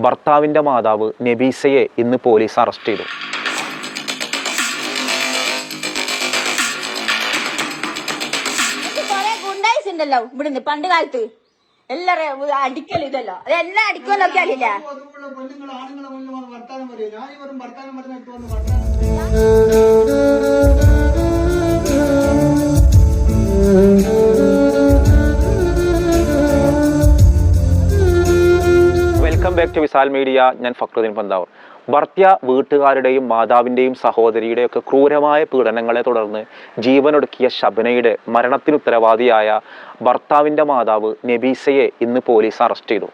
ഭർത്താവിന്റെ മാതാവ് നബീസയെ ഇന്ന് പോലീസ് അറസ്റ്റ് ചെയ്തു. ഉണ്ടല്ലോ ഇവിടുന്ന് പണ്ട് കാലത്ത്. എല്ലാരും അടിക്കലും ഇതല്ലോ. അത് എല്ലാം അടിക്കുമല്ലോ അറിയില്ല. വർത്താനം പറയും ഞാൻ ഇവരും വർത്താനം പറഞ്ഞിട്ട് വന്ന് വർത്താനം ടു വിസാൽ മീഡിയ ഞാൻ ഫക്രുദ്ദീൻ പന്താവൂർ. ഭർത്തിയ വീട്ടുകാരുടെയും മാതാവിന്റെയും സഹോദരിയുടെയും ഒക്കെ ക്രൂരമായ പീഡനങ്ങളെ തുടർന്ന് ജീവനൊടുക്കിയ ശബനയുടെ മരണത്തിന് ഉത്തരവാദിയായ ഭർത്താവിന്റെ മാതാവ് നബീസയെ ഇന്ന് പോലീസ് അറസ്റ്റ് ചെയ്തു.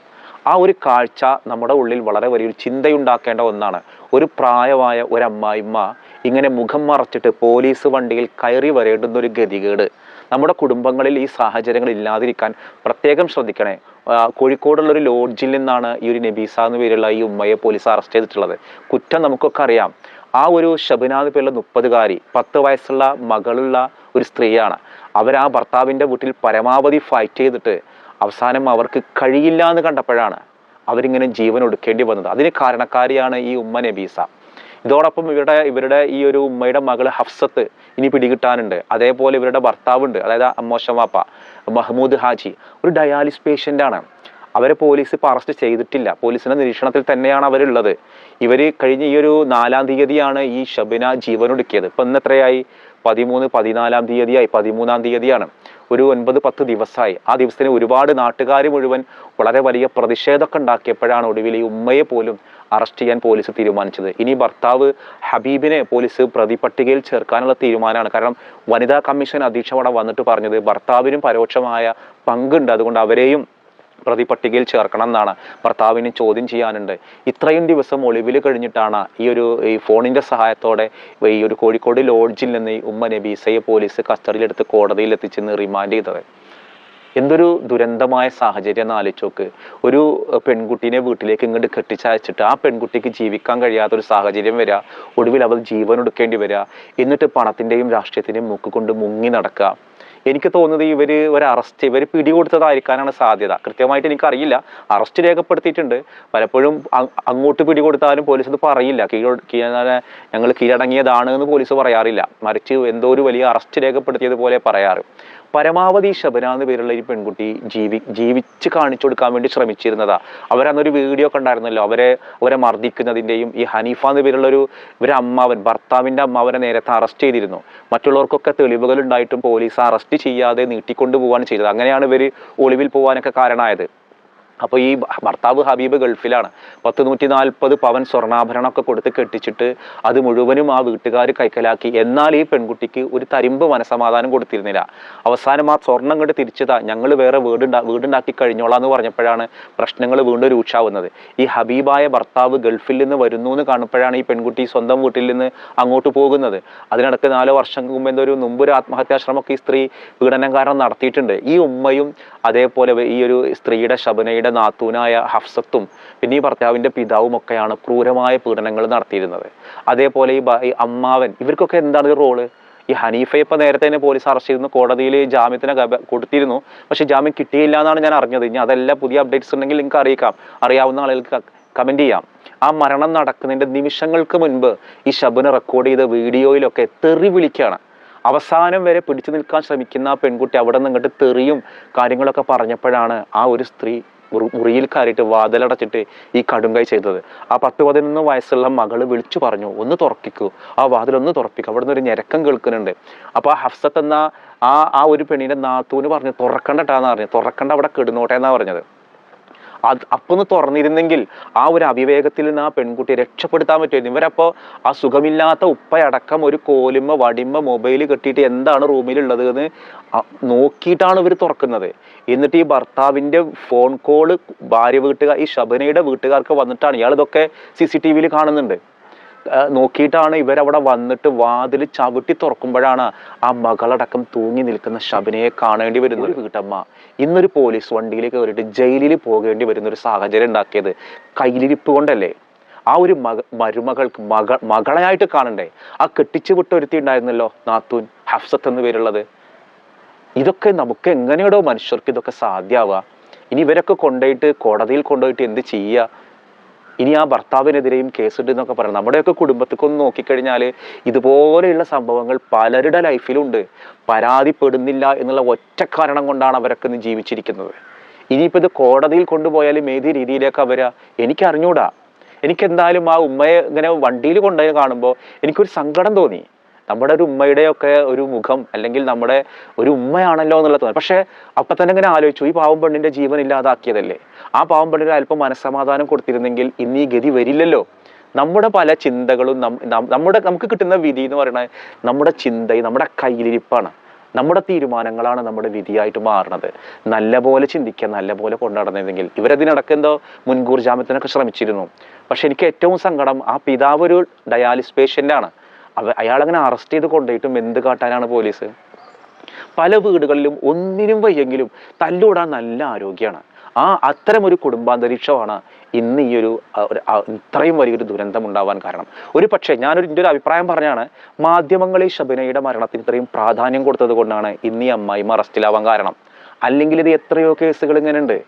ആ ഒരു കാഴ്ച നമ്മുടെ ഉള്ളിൽ വളരെ വലിയൊരു ചിന്തയുണ്ടാക്കേണ്ട ഒന്നാണ്. ഒരു പ്രായമായ ഒരു അമ്മായിമ്മ ഇങ്ങനെ മുഖം മറച്ചിട്ട് പോലീസ് വണ്ടിയിൽ കയറി വരേണ്ടുന്ന ഒരു ഗതികേട്. നമ്മുടെ കുടുംബങ്ങളിൽ ഈ സാഹചര്യങ്ങൾ ഇല്ലാതിരിക്കാൻ പ്രത്യേകം ശ്രദ്ധിക്കണേ. കോഴിക്കോടുള്ള ഒരു ലോഡ്ജിൽ നിന്നാണ് ഈ ഒരു നബീസ എന്ന് പേരുള്ള ഈ ഉമ്മയെ പോലീസ് അറസ്റ്റ് ചെയ്തിട്ടുള്ളത്. കുറ്റം നമുക്കൊക്കെ അറിയാം. ആ ഒരു ഷബിനാഥ് പേരുള്ള മുപ്പതുകാരി പത്ത് വയസ്സുള്ള മകളുള്ള ഒരു സ്ത്രീയാണ്. അവർ ആ ഭർത്താവിന്റെ വീട്ടിൽ പരമാവധി ഫൈറ്റ് ചെയ്തിട്ട് അവസാനം അവർക്ക് കഴിയില്ല എന്ന് കണ്ടപ്പോഴാണ് അവരിങ്ങനെ ജീവൻ ഒടുക്കേണ്ടി വന്നത്. അതിന് കാരണക്കാരിയാണ് ഈ ഉമ്മ നബീസ. ഇതോടൊപ്പം ഇവരുടെ ഇവരുടെ ഈ ഒരു ഉമ്മയുടെ മകൾ ഹഫ്സത്ത് ഇനി പിടികിട്ടാനുണ്ട്. അതേപോലെ ഇവരുടെ ഭർത്താവുണ്ട്. അതായത് അമ്മോശമാപ്പ മഹ്മൂദ് ഹാജി. ഒരു ഡയാലിസ് പേഷ്യന്റ് ആണ്. അവരെ പോലീസ് ഇപ്പോൾ അറസ്റ്റ് ചെയ്തിട്ടില്ല. പോലീസിന്റെ നിരീക്ഷണത്തിൽ തന്നെയാണ് അവരുള്ളത്. ഇവർ കഴിഞ്ഞ ഈ ഒരു നാലാം തീയതിയാണ് ഈ ഷബിന ജീവനൊടുക്കിയത് ഇപ്പം ഇന്ന് എത്രയായി? പതിമൂന്ന് പതിനാലാം തീയതിയായി. പതിമൂന്നാം തീയതിയാണ്. ഒരു ഒൻപത് പത്ത് ദിവസമായി. ആ ദിവസത്തിന് ഒരുപാട് നാട്ടുകാർ മുഴുവൻ വളരെ വലിയ പ്രതിഷേധമൊക്കെ ഉണ്ടാക്കിയപ്പോഴാണ് ഒടുവിൽ ഈ ഉമ്മയെ പോലും അറസ്റ്റ് ചെയ്യാൻ പോലീസ് തീരുമാനിച്ചത്. ഇനി ഭർത്താവ് ഹബീബിനെ പോലീസ് പ്രതിപട്ടികയിൽ ചേർക്കാനുള്ള തീരുമാനമാണ്. കാരണം വനിതാ കമ്മീഷൻ അധ്യക്ഷ അവിടെ വന്നിട്ട് പറഞ്ഞത് ഭർത്താവിനും പരോക്ഷമായ പങ്കുണ്ട്. അതുകൊണ്ട് അവരെയും പ്രതിപട്ടികയിൽ ചേർക്കണം എന്നാണ് ഭർത്താവിന് ചോദ്യം ചെയ്യാനുണ്ട്. ഇത്രയും ദിവസം ഒളിവിൽ കഴിഞ്ഞിട്ടാണ് ഈ ഒരു ഈ ഫോണിന്റെ സഹായത്തോടെ ഈ ഒരു കോഴിക്കോട് ലോഡ്ജിൽ നിന്ന് ഉമ്മ നബീസയെ പോലീസ് കസ്റ്റഡിയിലെടുത്ത് കോടതിയിൽ എത്തിച്ചെന്ന് റിമാൻഡ് ചെയ്തത്. എന്തൊരു ദുരന്തമായ സാഹചര്യം എന്ന് ആലോചിച്ച് നോക്ക്. ഒരു പെൺകുട്ടീനെ വീട്ടിലേക്ക് ഇങ്ങോട്ട് കെട്ടിച്ചയച്ചിട്ട് ആ പെൺകുട്ടിക്ക് ജീവിക്കാൻ കഴിയാത്ത ഒരു സാഹചര്യം വരിക ഒടുവിൽ അവൾ ജീവൻ എടുക്കേണ്ടി വരിക എന്നിട്ട് പണത്തിന്റെയും രാഷ്ട്രീയത്തിന്റെയും മൂക്ക് കൊണ്ട് മുങ്ങി നടക്കുക എനിക്ക് തോന്നുന്നത് ഇവർ ഒരു അറസ്റ്റ് ഇവർ പിടികൊടുത്തതായിരിക്കാനാണ് സാധ്യത. കൃത്യമായിട്ട് എനിക്കറിയില്ല. അറസ്റ്റ് രേഖപ്പെടുത്തിയിട്ടുണ്ട്. പലപ്പോഴും അങ്ങോട്ട് പിടികൊടുത്താലും പോലീസ് അത് പറയില്ല. കീഴ ഞങ്ങൾ കീഴടങ്ങിയതാണ് എന്ന് പോലീസ് പറയാറില്ല. മറിച്ച് എന്തോ ഒരു വലിയ അറസ്റ്റ് രേഖപ്പെടുത്തിയതുപോലെ പറയാറ്. പരമാവധി ശബന എന്ന പേരുള്ള ഈ പെൺകുട്ടി ജീവി ജീവിച്ച് കാണിച്ചു കൊടുക്കാൻ വേണ്ടി ശ്രമിച്ചിരുന്നതാ. അവരന്നൊരു വീഡിയോ കണ്ടായിരുന്നല്ലോ അവരെ അവരെ മർദ്ദിക്കുന്നതിന്റെയും ഈ ഹനീഫ എന്ന പേരുള്ള ഒരു ഇവരെ അമ്മാവൻ ഭർത്താവിന്റെ അമ്മാവനെ നേരത്തെ അറസ്റ്റ് ചെയ്തിരുന്നു. മറ്റുള്ളവർക്കൊക്കെ തെളിവുകൾ ഉണ്ടായിട്ടും പോലീസ് അറസ്റ്റ് ചെയ്യാതെ നീട്ടിക്കൊണ്ടു പോവാണ് ചെയ്തത്. അങ്ങനെയാണ് ഇവർ ഒളിവിൽ പോകാനൊക്കെ കാരണമായത്. അപ്പോൾ ഈ ഭർത്താവ് ഹബീബ് ഗൾഫിലാണ്. പത്ത് നൂറ്റി നാൽപ്പത് പവൻ സ്വർണാഭരണമൊക്കെ കൊടുത്ത് കെട്ടിച്ചിട്ട് അത് മുഴുവനും ആ വീട്ടുകാർ കൈക്കലാക്കി. എന്നാൽ ഈ പെൺകുട്ടിക്ക് ഒരു തരിമ്പ് മനസമാധാനം കൊടുത്തിരുന്നില്ല. അവസാനം ആ സ്വർണം കണ്ട് തിരിച്ചതാ. ഞങ്ങൾ വേറെ വീടുണ്ടാ വീടുണ്ടാക്കി കഴിഞ്ഞോളാം എന്ന് പറഞ്ഞപ്പോഴാണ് പ്രശ്നങ്ങൾ വീണ്ടും രൂക്ഷാവുന്നത്. ഈ ഹബീബായ ഭർത്താവ് ഗൾഫിൽ നിന്ന് വരുന്നു എന്ന് കാണുമ്പോഴാണ് ഈ പെൺകുട്ടി സ്വന്തം വീട്ടിൽ നിന്ന് അങ്ങോട്ട് പോകുന്നത്. അതിനടുത്ത് നാലോ വർഷം മുമ്പ് ഒരു മുമ്പൊരു ആത്മഹത്യാശ്രമമൊക്കെ ഈ സ്ത്രീ പീഡനം കാരണം നടത്തിയിട്ടുണ്ട്. ഈ ഉമ്മയും അതേപോലെ ഈ ഒരു സ്ത്രീയുടെ ശബനയുടെ നാത്തൂനായ ഹഫ്സത്തും പിന്നെ ഈ ഭർത്താവിന്റെ പിതാവും ഒക്കെയാണ് ക്രൂരമായ പീഡനങ്ങൾ നടത്തിയിരുന്നത്. അതേപോലെ ഈ അമ്മാവൻ ഇവർക്കൊക്കെ എന്താണ് റോൾ? ഈ ഹനീഫയെ ഇപ്പം നേരത്തെ തന്നെ പോലീസ് അറസ്റ്റ് ചെയ്തിരുന്നു കോടതിയിൽ ജാമ്യത്തിന് കൊടുത്തിരുന്നു. പക്ഷേ ജാമ്യം കിട്ടിയില്ല എന്നാണ് ഞാൻ അറിഞ്ഞത്. ഇനി അതെല്ലാം പുതിയ അപ്ഡേറ്റ്സ് ഉണ്ടെങ്കിൽ നിങ്ങൾക്ക് അറിയിക്കാം. അറിയാവുന്ന ആളുകൾക്ക് കമന്റ് ചെയ്യാം. ആ മരണം നടക്കുന്നതിന്റെ നിമിഷങ്ങൾക്ക് മുൻപ് ഈ ശബന റെക്കോർഡ് ചെയ്ത വീഡിയോയിലൊക്കെ തെറി വിളിക്കുകയാണ്. അവസാനം വരെ പിടിച്ചു നിൽക്കാൻ ശ്രമിക്കുന്ന ആ പെൺകുട്ടി അവിടെ നിന്ന് ഇങ്ങോട്ട് തെറിയും കാര്യങ്ങളൊക്കെ പറഞ്ഞപ്പോഴാണ് ആ ഒരു സ്ത്രീ മുറിയിൽ കയറിയിട്ട് വാതിലടച്ചിട്ട് ഈ കടുങ്കൈ ചെയ്തത്. ആ പത്ത് പതിനൊന്ന് വയസ്സുള്ള മകൾ വിളിച്ചു പറഞ്ഞു ഒന്ന് തുറപ്പിക്കൂ ആ വാതിലൊന്ന് തുറപ്പിക്കൂ. അവിടെ നിന്ന് ഒരു ഞരക്കം കേൾക്കുന്നുണ്ട്. അപ്പോൾ ആ ഹഫ്സത്ത് എന്ന ആ ആ ഒരു പെണ്ണിന്റെ നാത്തൂന് പറഞ്ഞു തുറക്കണ്ടട്ടാന്ന് പറഞ്ഞു. തുറക്കണ്ട അവിടെ കിടന്നോട്ടെ എന്നാണ് പറഞ്ഞത്. അത് അപ്പൊന്ന് തുറന്നിരുന്നെങ്കിൽ ആ ഒരു അവിവേകത്തിൽ നിന്ന് ആ പെൺകുട്ടിയെ രക്ഷപ്പെടുത്താൻ പറ്റുമായിരുന്നു. ഇവരപ്പോ ആ സുഖമില്ലാത്ത ഉപ്പയടക്കം ഒരു കോലുമ്മ വടിമ്മ മൊബൈൽ കെട്ടിയിട്ട് എന്താണ് റൂമിലുള്ളത് എന്ന് നോക്കിയിട്ടാണ് ഇവർ തുറക്കുന്നത്. എന്നിട്ട് ഈ ഭർത്താവിന്റെ ഫോൺ കോൾ ഭാര്യ വീട്ടുകാർ ഈ ശബനയുടെ വീട്ടുകാർക്ക് വന്നിട്ടാണ്. ഇയാൾ ഇതൊക്കെ സി സി ടി വിയിൽ കാണുന്നുണ്ട്. നോക്കിയിട്ടാണ് ഇവരവിടെ വന്നിട്ട് വാതിൽ ചവിട്ടി തുറക്കുമ്പോഴാണ് ആ മകളടക്കം തൂങ്ങി നിൽക്കുന്ന ശബനയെ കാണേണ്ടി വരുന്ന ഒരു വീട്ടമ്മ. ഇന്നൊരു പോലീസ് വണ്ടിയിൽ കയറിയിട്ട് ജയിലിൽ പോകേണ്ടി വരുന്ന ഒരു സാഹചര്യം ഉണ്ടാക്കിയത് കയ്യിലിരിപ്പ് കൊണ്ടല്ലേ? ആ ഒരു മക മരുമകൾക്ക് മക മകളായിട്ട് കാണണ്ടേ? ആ കെട്ടിച്ചു വിട്ട് ഒരുത്തി ഉണ്ടായിരുന്നല്ലോ നാത്തൂൻ ഹഫ്സത്ത് എന്ന് പേരുള്ളത്. ഇതൊക്കെ നമുക്ക് എങ്ങനെയാടോ മനുഷ്യർക്ക് ഇതൊക്കെ സാധ്യമാവുക ഇനി ഇവരൊക്കെ കൊണ്ടുപോയിട്ട് കോടതിയിൽ കൊണ്ടുപോയിട്ട് എന്ത് ചെയ്യുക? ഇനി ആ ഭർത്താവിനെതിരെയും കേസുണ്ട് എന്നൊക്കെ പറയുന്നത് നമ്മുടെയൊക്കെ കുടുംബത്തേക്ക് ഒന്ന് നോക്കിക്കഴിഞ്ഞാൽ ഇതുപോലെയുള്ള സംഭവങ്ങൾ പലരുടെ ലൈഫിലുണ്ട്. പരാതിപ്പെടുന്നില്ല എന്നുള്ള ഒറ്റ കാരണം കൊണ്ടാണ് അവരൊക്കെ ഇന്ന് ജീവിച്ചിരിക്കുന്നത്. ഇനിയിപ്പോൾ ഇത് കോടതിയിൽ കൊണ്ടുപോയാലും ഏത് രീതിയിലേക്ക് അവരാ എനിക്കറിഞ്ഞൂടാ എനിക്കെന്തായാലും ആ ഉമ്മയെ ഇങ്ങനെ വണ്ടിയിൽ കൊണ്ടുപോയി കാണുമ്പോൾ എനിക്കൊരു സങ്കടം തോന്നി. നമ്മുടെ ഒരു ഉമ്മയുടെയൊക്കെ ഒരു മുഖം അല്ലെങ്കിൽ നമ്മുടെ ഒരു ഉമ്മയാണല്ലോ എന്നുള്ളത് തോന്നി. പക്ഷേ അപ്പം തന്നെ ഇങ്ങനെ ആലോചിച്ചു ഈ പാവം പെണ്ണിന്റെ ജീവൻ ഇല്ലാതാക്കിയതല്ലേ? ആ പാവം പെണ്ണിന് അല്പം മനസ്സമാധാനം കൊടുത്തിരുന്നെങ്കിൽ ഇന്ന് ഈ ഗതി വരില്ലല്ലോ. നമ്മുടെ പല ചിന്തകളും നമ്മുടെ നമുക്ക് കിട്ടുന്ന വിധി എന്ന് പറയുന്നത് നമ്മുടെ ചിന്തയും നമ്മുടെ കയ്യിലിരിപ്പാണ്. നമ്മുടെ തീരുമാനങ്ങളാണ് നമ്മുടെ വിധിയായിട്ട് മാറുന്നത് നല്ലപോലെ ചിന്തിക്കുക നല്ലപോലെ കൊണ്ടുനടന്നിരുന്നെങ്കിൽ ഇവരതിനടക്കം എന്തോ മുൻകൂർ ജാമ്യത്തിനൊക്കെ ശ്രമിച്ചിരുന്നു. പക്ഷെ എനിക്ക് ഏറ്റവും സങ്കടം ആ പിതാവ് ഒരു ഡയാലിസ് പേഷ്യന്റാണ്. അവ അയാളങ്ങനെ അറസ്റ്റ് ചെയ്ത് കൊണ്ടുപോയിട്ടും എന്ത് കാട്ടാനാണ് പോലീസ് പല വീടുകളിലും ഒന്നിനും വയ്യെങ്കിലും തല്ലൂടാൻ നല്ല ആരോഗ്യമാണ് ആ അത്തരം ഒരു കുടുംബാന്തരീക്ഷമാണ് ഇന്ന് ഈ ഒരു ഇത്രയും വലിയൊരു ദുരന്തം ഉണ്ടാവാൻ കാരണം. ഒരു പക്ഷേ ഞാനൊരു എന്റെ ഒരു അഭിപ്രായം പറഞ്ഞാണ് മാധ്യമങ്ങളിൽ ഷബിനയുടെ മരണത്തിന് ഇത്രയും പ്രാധാന്യം കൊടുത്തത് കൊണ്ടാണ് ഇന്ന് ഈ അമ്മായിമ അറസ്റ്റിലാവാൻ കാരണം. അല്ലെങ്കിൽ ഇത് എത്രയോ കേസുകൾ ഇങ്ങനെ ഉണ്ട്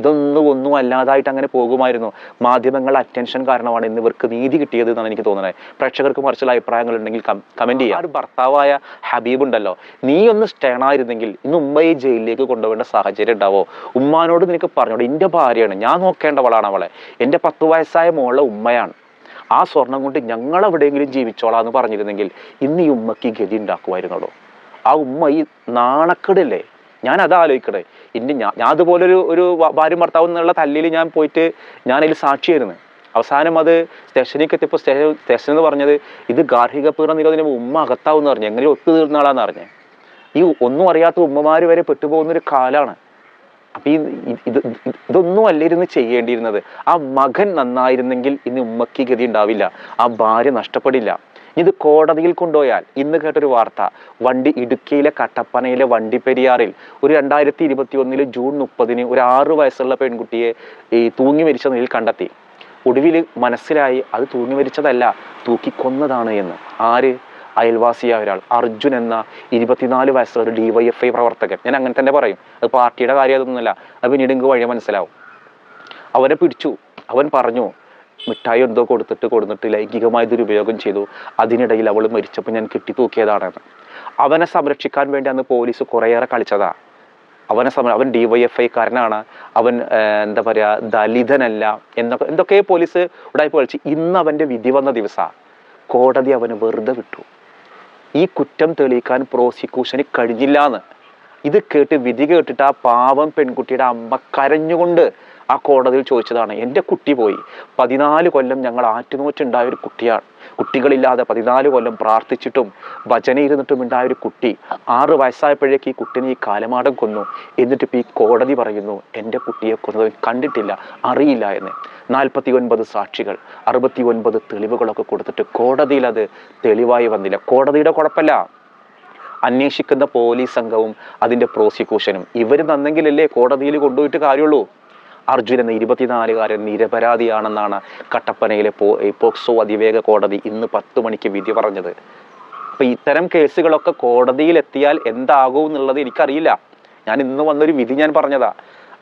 ഇതൊന്നും ഒന്നും അല്ലാതായിട്ട് അങ്ങനെ പോകുമായിരുന്നു. മാധ്യമങ്ങൾ അറ്റൻഷൻ കാരണമാണ് ഇന്ന് ഇവർക്ക് നീതി കിട്ടിയത് എന്നാണ് എനിക്ക് തോന്നുന്നത്. പ്രേക്ഷകർക്ക് മറിച്ചുള്ള അഭിപ്രായങ്ങൾ ഉണ്ടെങ്കിൽ കമന്റ് ചെയ്യുക ആ ഒരു ഭർത്താവായ ഹബീബ് ഉണ്ടല്ലോ. നീ ഒന്ന് സ്റ്റേൺ ആയിരുന്നെങ്കിൽ ഇന്ന് ഉമ്മയെ ജയിലിലേക്ക് കൊണ്ടുപോകേണ്ട സാഹചര്യം ഉണ്ടാവോ? ഉമ്മാനോട് നിനക്ക് പറഞ്ഞോട് എന്റെ ഭാര്യയാണ്. ഞാൻ നോക്കേണ്ടവളാണ് അവളെ. എന്റെ പത്ത് വയസ്സായ മോളെ ഉമ്മയാണ്. ആ സ്വർണം കൊണ്ട് ഞങ്ങൾ എവിടെയെങ്കിലും ജീവിച്ചോളാം എന്ന് പറഞ്ഞിരുന്നെങ്കിൽ ഇന്ന് ഈ ഉമ്മക്ക് ഗതി ഉണ്ടാക്കുമായിരുന്നുള്ളൂ ആ ഉമ്മ ഈ നാണക്കേടല്ലേ? ഞാൻ അത് ആലോചിക്കണേ ഇനി ഞാൻ ഞാൻ അതുപോലൊരു ഒരു ഭാര്യ ഭർത്താവ് എന്നുള്ള തല്ലിയിൽ ഞാൻ പോയിട്ട് ഞാൻ ഞാനതിൽ സാക്ഷിയായിരുന്നു. അവസാനം അത് സ്റ്റേഷനിലേക്ക് എത്തിയപ്പോൾ സ്റ്റേഷൻ സ്റ്റേഷൻ എന്ന് പറഞ്ഞത് ഇത് ഗാർഹിക പീഡന നിരോധന ഉമ്മ അകത്താവും എന്ന് പറഞ്ഞു. എങ്ങനെ ഒത്തു തീർന്ന ആളാന്ന് പറഞ്ഞു. ഈ ഒന്നും അറിയാത്ത ഉമ്മമാർ വരെ പെട്ടുപോകുന്ന ഒരു കാലാണ്. അപ്പൊ ഈ ഇത് ഇത് ഇത് ഇതൊന്നും അല്ലിരുന്ന് ചെയ്യേണ്ടിയിരുന്നത്. ആ മകൻ നന്നായിരുന്നെങ്കിൽ ഇന്ന് ഉമ്മക്ക് ഗതി ഉണ്ടാവില്ല. ആ ഭാര്യ നഷ്ടപ്പെടില്ല. ഇനി ഇത് കോടതിയിൽ കൊണ്ടുപോയാൽ ഇന്ന് കേട്ടൊരു വാർത്ത. വണ്ടി ഇടുക്കിയിലെ കട്ടപ്പനയിലെ വണ്ടിപ്പെരിയാറിൽ ഒരു രണ്ടായിരത്തി ഇരുപത്തി ഒന്നിൽ ജൂൺ മുപ്പതിന് ഒരു ആറു വയസ്സുള്ള പെൺകുട്ടിയെ ഈ തൂങ്ങി മരിച്ച നിലയിൽ കണ്ടെത്തി. ഒടുവിൽ മനസ്സിലായി അത് തൂങ്ങി മരിച്ചതല്ല തൂക്കിക്കൊന്നതാണ് എന്ന്. ആര്? അയൽവാസിയായ ഒരാൾ. അർജുൻ എന്ന ഇരുപത്തിനാല് വയസ്സുള്ള ഒരു ഡിവൈഎഫ്ഐ പ്രവർത്തകൻ. ഞാൻ അങ്ങനെ തന്നെ പറയും. അത് പാർട്ടിയുടെ കാര്യം അതൊന്നുമല്ല. അത് പിന്നീട് നിങ്ങൾക്ക് വഴി മനസ്സിലാവും. അവനെ പിടിച്ചു. അവൻ പറഞ്ഞു മിഠായി എന്തോ കൊടുത്തിട്ട് കൊടുത്തിട്ട് ലൈംഗികമായ ദുരുപയോഗം ചെയ്തു. അതിനിടയിൽ അവൾ മരിച്ചപ്പോൾ ഞാൻ കിട്ടി തൂക്കിയതാണെന്ന്. അവനെ സംരക്ഷിക്കാൻ വേണ്ടി അന്ന് പോലീസ് കുറേയേറെ കളിച്ചതാ. അവനെ സമ അവൻ ഡി വൈ എഫ് ഐക്കാരനാണ്. അവൻ എന്താ പറയുക ദലിതനല്ല എന്നൊക്കെ എന്തൊക്കെ പോലീസ് ഉടായ്പ കളിച്ച് ഇന്ന് അവന്റെ വിധി വന്ന ദിവസം. കോടതി അവന് വെറുതെ വിട്ടു. ഈ കുറ്റം തെളിയിക്കാൻ പ്രോസിക്യൂഷന് കഴിഞ്ഞില്ല എന്ന് ഇത് കേട്ട് വിധി കേട്ടിട്ട് ആ പാവം പെൺകുട്ടിയുടെ അമ്മ കരഞ്ഞുകൊണ്ട് ആ കോടതിയിൽ ചോദിച്ചതാണ് എന്റെ കുട്ടി പോയി. പതിനാല് കൊല്ലം ഞങ്ങൾ ആറ്റുനോറ്റുണ്ടായ ഒരു കുട്ടിയാണ്. കുട്ടികളില്ലാതെ പതിനാല് കൊല്ലം പ്രാർത്ഥിച്ചിട്ടും ഭജന ഇരുന്നിട്ടും ഉണ്ടായ ഒരു കുട്ടി. ആറ് വയസ്സായപ്പോഴേക്ക് ഈ കുട്ടിനെ ഈ കാലമാടം കൊന്നു. എന്നിട്ട് ഇപ്പോൾ ഈ കോടതി പറയുന്നു എന്റെ കുട്ടിയെ കൊന്നത് കണ്ടിട്ടില്ല അറിയില്ല എന്ന്. നാൽപ്പത്തി ഒൻപത് സാക്ഷികൾ അറുപത്തി ഒൻപത് തെളിവുകളൊക്കെ കൊടുത്തിട്ട് കോടതിയിൽ അത് തെളിവായി വന്നില്ല. കോടതിയുടെ കുഴപ്പമില്ല. അന്വേഷിക്കുന്ന പോലീസ് സംഘവും അതിന്റെ പ്രോസിക്യൂഷനും. ഇവർ നന്നെങ്കിലല്ലേ കോടതിയിൽ കൊണ്ടുപോയിട്ട് കാര്യമുള്ളൂ. അർജുൻ എന്ന ഇരുപത്തിനാലുകാരൻ നിരപരാധിയാണെന്നാണ് കട്ടപ്പനയിലെ പോ പോക്സോ അതിവേഗ കോടതി ഇന്ന് പത്ത് മണിക്ക് വിധി പറഞ്ഞത്. അപ്പൊ ഇത്തരം കേസുകളൊക്കെ കോടതിയിൽ എത്തിയാൽ എന്താകും എന്നുള്ളത് എനിക്കറിയില്ല. ഞാൻ ഇന്ന് വന്നൊരു വിധി ഞാൻ പറഞ്ഞതാ.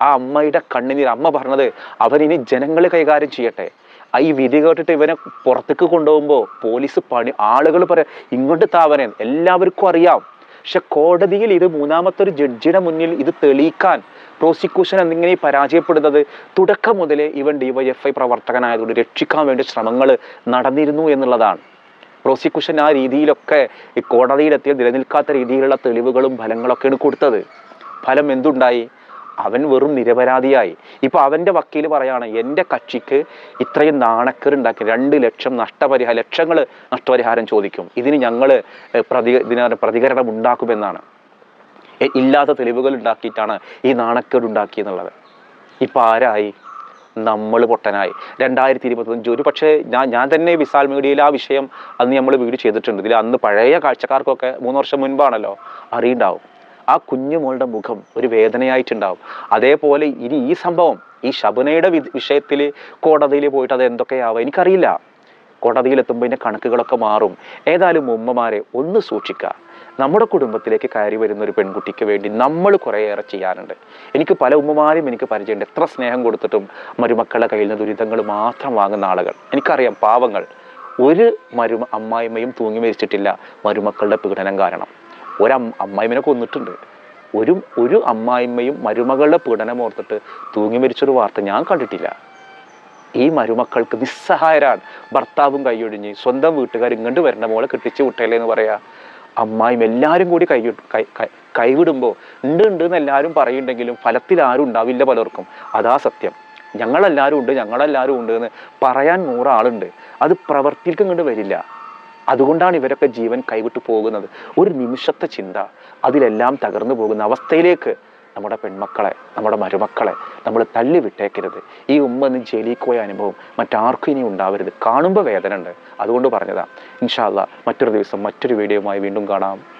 ആ അമ്മയുടെ കണ്ണുനീർ അമ്മ പറഞ്ഞത് അവനിനി ജനങ്ങൾ കൈകാര്യം ചെയ്യട്ടെ. ആ ഈ വിധി കേട്ടിട്ട് ഇവനെ പുറത്തേക്ക് കൊണ്ടുപോകുമ്പോൾ പോലീസ് പണി ആളുകൾ പറയാം ഇങ്ങോട്ട് താവനെ എല്ലാവർക്കും അറിയാം. പക്ഷെ കോടതിയിൽ ഇത് മൂന്നാമത്തെ ഒരു ജഡ്ജിയുടെ മുന്നിൽ ഇത് തെളിയിക്കാൻ പ്രോസിക്യൂഷൻ എന്നിങ്ങനെ പരാജയപ്പെടുന്നത്? തുടക്കം മുതലേ ഇവൻ ഡിവൈഎഫ്ഐ പ്രവർത്തകനായതുകൊണ്ട് രക്ഷിക്കാൻ വേണ്ടി ശ്രമങ്ങൾ നടന്നിരുന്നു എന്നുള്ളതാണ്. പ്രോസിക്യൂഷൻ ആ രീതിയിലൊക്കെ ഈ കോടതിയിലെത്തിയ നിലനിൽക്കാത്ത രീതിയിലുള്ള തെളിവുകളും ഫലങ്ങളൊക്കെയാണ് കൊടുത്തത്. ഫലം എന്തുണ്ടായി? അവൻ വെറും നിരപരാധിയായി. ഇപ്പോൾ അവന്റെ വക്കീൽ പറയാണ് എന്റെ കക്ഷിക്ക് ഇത്രയും നാണക്കേറുണ്ടാക്കി രണ്ട് ലക്ഷം നഷ്ടപരിഹാരം ലക്ഷങ്ങൾ നഷ്ടപരിഹാരം ചോദിക്കും. ഇതിന് ഞങ്ങൾ പ്രതി ഇതിന് പ്രതികരണം ഉണ്ടാക്കുമെന്നാണ്. ഇല്ലാത്ത തെളിവുകൾ ഉണ്ടാക്കിയിട്ടാണ് ഈ നാണക്കേട് ഉണ്ടാക്കിയെന്നുള്ളത് ഇപ്പൊ ആരായി? നമ്മൾ പൊട്ടനായി. രണ്ടായിരത്തി ഇരുപത്തഞ്ച് ഒരു പക്ഷേ ഞാൻ ഞാൻ തന്നെ വിശാൽ മീഡിയയിൽ ആ വിഷയം അന്ന് നമ്മൾ വീഡിയോ ചെയ്തിട്ടുണ്ട്. ഇതിൽ അന്ന് പഴയ കാഴ്ചക്കാർക്കൊക്കെ മൂന്ന് വർഷം മുൻപാണല്ലോ അറിയുണ്ടാവും. ആ കുഞ്ഞുമോളുടെ മുഖം ഒരു വേദനയായിട്ടുണ്ടാവും. അതേപോലെ ഇനി ഈ സംഭവം ഈ ശബനയുടെ വിഷയത്തിൽ കോടതിയിൽ പോയിട്ട് അത് എന്തൊക്കെയാവുക എനിക്കറിയില്ല. കോടതിയിലെത്തുമ്പോൾ ഇതിന്റെ കണക്കുകളൊക്കെ മാറും. ഏതായാലും ഉമ്മമാരെ ഒന്ന് സൂക്ഷിക്കുക. നമ്മുടെ കുടുംബത്തിലേക്ക് കയറി വരുന്ന ഒരു പെൺകുട്ടിക്ക് വേണ്ടി നമ്മൾ കുറേയേറെ ചെയ്യാനുണ്ട്. എനിക്ക് പല ഉമ്മമാരും എനിക്ക് പരിചയമുണ്ട്. എത്ര സ്നേഹം കൊടുത്തിട്ടും മരുമക്കളുടെ കയ്യിൽ നിന്ന് ദുരിതങ്ങൾ മാത്രം വാങ്ങുന്ന ആളുകൾ. എനിക്കറിയാം പാവങ്ങൾ. ഒരു മരുമ അമ്മായിമ്മയും തൂങ്ങി മരിച്ചിട്ടില്ല മരുമക്കളുടെ പീഡനം കാരണം. ഒരു അമ്മായിമ്മനെ കൊന്നിട്ടുണ്ട്. ഒരു ഒരു അമ്മായിമ്മയും മരുമകളുടെ പീഡനം ഓർത്തിട്ട് തൂങ്ങി മരിച്ചൊരു വാർത്ത ഞാൻ കണ്ടിട്ടില്ല. ഈ മരുമക്കൾക്ക് നിസ്സഹായരാണ്. ഭർത്താവും കൈയൊഴിഞ്ഞ് സ്വന്തം വീട്ടുകാർ ഇങ്ങോട്ട് വരേണ്ട മോളെ കെട്ടിച്ച് വിട്ടല്ലേ എന്ന് പറയാ. അമ്മായും എല്ലാവരും കൂടി കൈ കൈവിടുമ്പോൾ ഉണ്ട് ഉണ്ട് എന്ന് എല്ലാവരും പറയുന്നുണ്ടെങ്കിലും ഫലത്തിൽ ആരും ഉണ്ടാവില്ല പലർക്കും. അതാ സത്യം. ഞങ്ങളെല്ലാവരും ഉണ്ട് ഞങ്ങളെല്ലാവരും ഉണ്ട് എന്ന് പറയാൻ നൂറാളുണ്ട്. അത് പ്രവർത്തിക്ക് ഇങ്ങോട്ട് വരില്ല. അതുകൊണ്ടാണ് ഇവരൊക്കെ ജീവൻ കൈവിട്ടു പോകുന്നത്. ഒരു നിമിഷത്തെ ചിന്ത. അതിലെല്ലാം തകർന്നു പോകുന്ന അവസ്ഥയിലേക്ക് നമ്മുടെ പെൺമക്കളെ നമ്മുടെ മരുമക്കളെ നമ്മൾ തള്ളി വിട്ടേക്കരുത്. ഈ ഉമ്മ പോയ അനുഭവം മറ്റാർക്കും ഇനി ഉണ്ടാവരുത്. കാണുമ്പോൾ വേദന ഉണ്ട്. അതുകൊണ്ട് പറഞ്ഞതാണ് ഇൻഷാല്ല മറ്റൊരു ദിവസം മറ്റൊരു വീഡിയോയുമായി വീണ്ടും കാണാം.